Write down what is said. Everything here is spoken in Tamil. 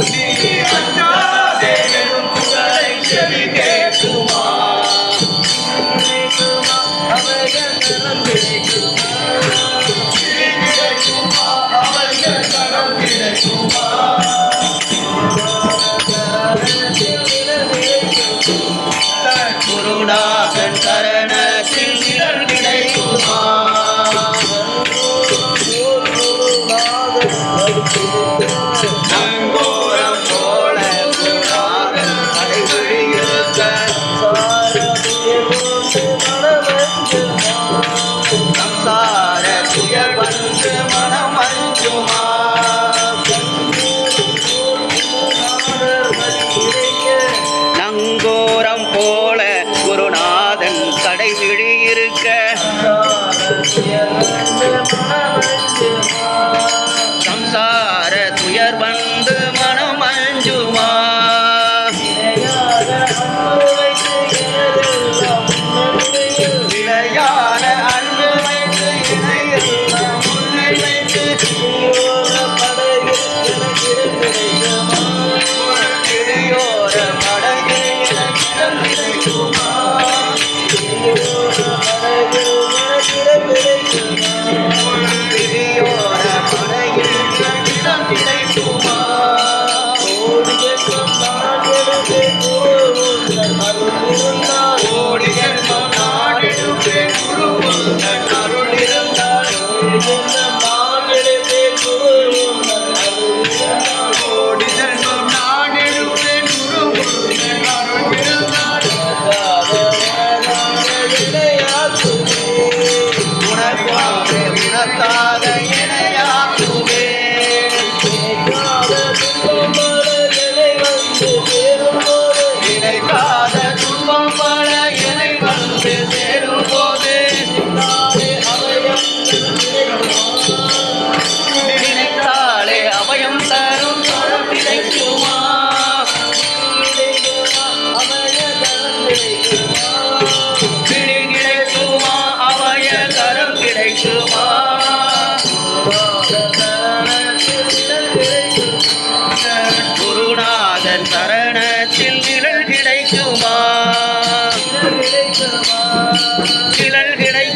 Yeah. சம்சார துயர் வந்து மனம் அஞ்சுமா நங்கூரம் போல குருநாதன் கடைவிழி இருக்க. I you. கிழல் கிளை